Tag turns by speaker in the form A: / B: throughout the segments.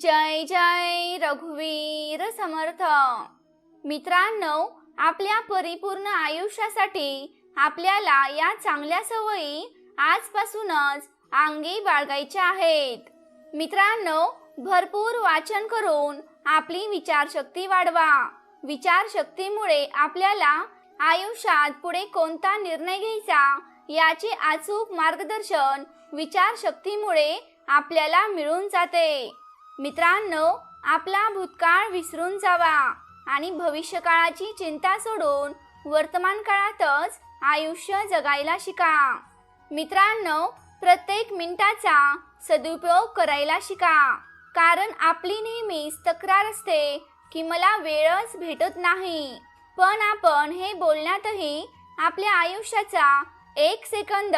A: जय जय रघुवीर समर्थ. मित्रांनो आपल्या परिपूर्ण आयुष्यासाठी आपल्याला या चांगल्या सवयी आजपासूनच अंगी बाळगायच्या आहेत. मित्रांनो भरपूर वाचन करून आपली विचारशक्ती वाढवा. विचारशक्तीमुळे आपल्याला आयुष्यात पुढे कोणता निर्णय घ्यायचा याचे अचूक मार्गदर्शन विचारशक्तीमुळे आपल्याला मिळून जाते. मित्रांनो आपला भूतकाळ विसरून जावा आणि भविष्यकाळाची चिंता सोडून वर्तमान काळातच आयुष्य जगायला शिका. मित्रांनो प्रत्येक मिनिटाचा सदुपयोग करायला शिका कारण आपली नेहमीच तक्रार असते की मला वेळच भेटत नाही. पण आपण हे बोलण्यातही आपल्या आयुष्याचा एक सेकंद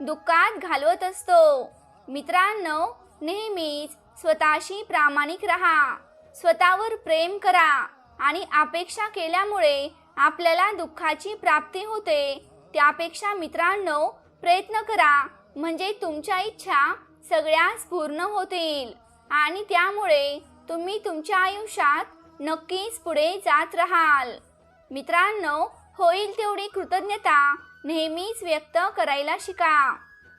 A: दुःखात घालवत असतो. मित्रांनो नेहमीच स्वतःशी प्रामाणिक राहा. स्वतःवर प्रेम करा आणि अपेक्षा केल्यामुळे आपल्याला दुःखाची प्राप्ती होते. त्यापेक्षा मित्रांनो प्रयत्न करा. म्हणजे तुमच्या इच्छा सगळ्याच पूर्ण होतील आणि त्यामुळे तुम्ही तुमच्या आयुष्यात नक्कीच पुढे जात राहाल. मित्रांनो होईल तेवढी कृतज्ञता नेहमीच व्यक्त करायला शिका.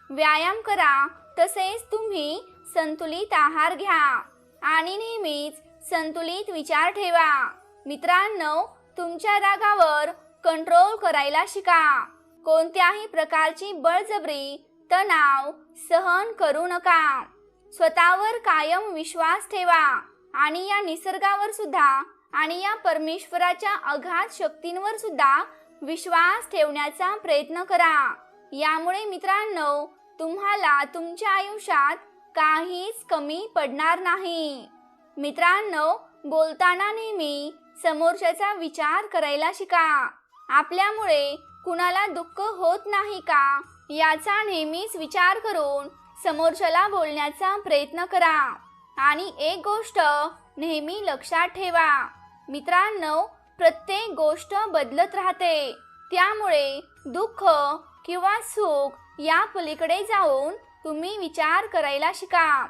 A: व्यायाम करा. तसेच तुम्ही संतुलित आहार घ्या आणि नेहमीच संतुलित विचार ठेवा. मित्रांनो तुमच्या रागावर कंट्रोल करायला शिका. कोणत्याही प्रकारची बळजबरी तणाव सहन करू नका. स्वतःवर कायम विश्वास ठेवा आणि या निसर्गावर सुद्धा आणि या परमेश्वराच्या अघात शक्तींवर सुद्धा विश्वास ठेवण्याचा प्रयत्न करा. यामुळे मित्रांनो तुम्हाला तुमच्या आयुष्यात काहीच कमी पडणार नाही. मित्रांनो बोलताना नेहमी समोरच्याचा विचार करायला शिका. आपल्यामुळे कुणाला दुःख होत नाही का? याचा नेहमीच विचार करून समोरच्याला बोलण्याचा प्रयत्न करा. आणि एक गोष्ट नेहमी लक्षात ठेवा. मित्रांनो प्रत्येक गोष्ट बदलत राहते. त्यामुळे दुःख किंवा सुख या पलीकडे जाऊन तुम्ही विचार करायला शिका.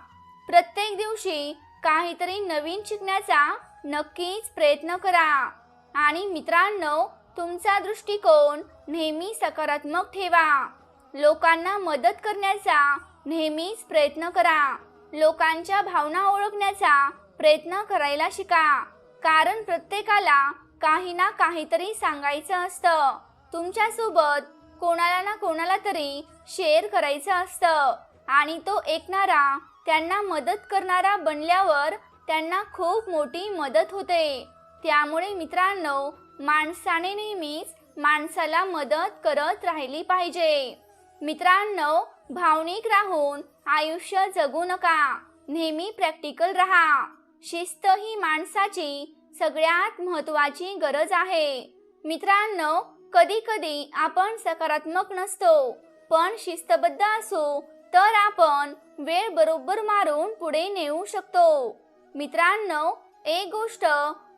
A: प्रत्येक दिवशी काहीतरी नवीन शिकण्याचा नक्कीच प्रयत्न करा. आणि मित्रांनो तुमचा दृष्टिकोन नेहमी सकारात्मक ठेवा. लोकांना मदत करण्याचा नेहमीच प्रयत्न करा. लोकांच्या भावना ओळखण्याचा प्रयत्न करायला शिका. कारण प्रत्येकाला काही ना काहीतरी सांगायचं असतं. तुमच्यासोबत कोणाला ना कोणाला तरी शेअर करायचं असतं. आणि तो ऐकणारा त्यांना मदत करणारा बनल्यावर त्यांना खूप मोठी मदत होते. त्यामुळे मित्रांनो माणसाने नेहमीच माणसाला मदत करत राहिली पाहिजे. मित्रांनो भावनिक राहून आयुष्य जगू नका. नेहमी प्रॅक्टिकल राहा. शिस्त ही माणसाची सगळ्यात महत्वाची गरज आहे. मित्रांनो कधी कधी आपण सकारात्मक नसतो पण शिस्तबद्ध असू तर आपण वेळ बरोबर मारून पुढे नेऊ शकतो. मित्रांनो एक गोष्ट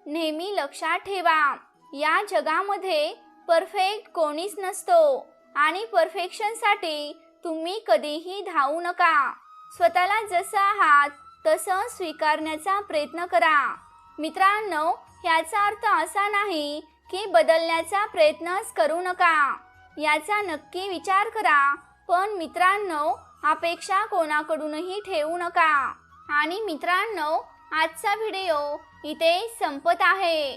A: नेहमी लक्षात ठेवा या जगामध्ये परफेक्ट कोणीच नसतो आणि परफेक्शनसाठी तुम्ही कधीही धावू नका. स्वतःला जसं आहात तसं स्वीकारण्याचा प्रयत्न करा. मित्रांनो ह्याचा अर्थ असा नाही की बदलण्याचा प्रयत्नच करू नका. याचा नक्की विचार करा. पण मित्रांनो अपेक्षा कोणाकडूनही ठेवू नका. आणि मित्रांनो आजचा व्हिडिओ इथे संपत आहे.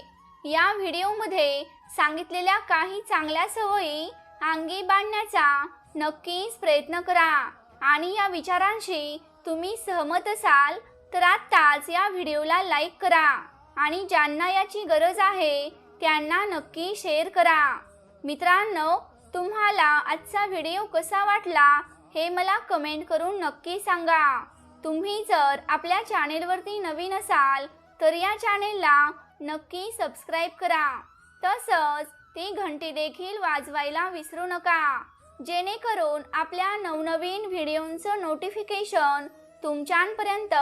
A: या व्हिडिओमध्ये सांगितलेल्या काही चांगल्या सवयी अंगी बांधण्याचा नक्कीच प्रयत्न करा. आणि या विचारांशी तुम्ही सहमत असाल तर आत्ताच या व्हिडिओला लाईक करा. आणि ज्यांना याची गरज आहे त्यांना नक्की शेअर करा. मित्रांनो तुम्हाला आजचा व्हिडिओ कसा वाटला हे मला कमेंट करून नक्की सांगा. तुम्ही जर आपल्या चॅनेलवरती नवीन असाल तर या चॅनेलला नक्की सबस्क्राईब करा. तसंच ती घंटी देखील वाजवायला विसरू नका. जेणेकरून आपल्या नवनवीन व्हिडिओंचं नोटिफिकेशन तुमच्यापर्यंत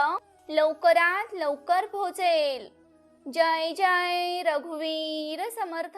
A: लवकरात लवकर पोहोचेल. जय जय रघुवीर समर्थ।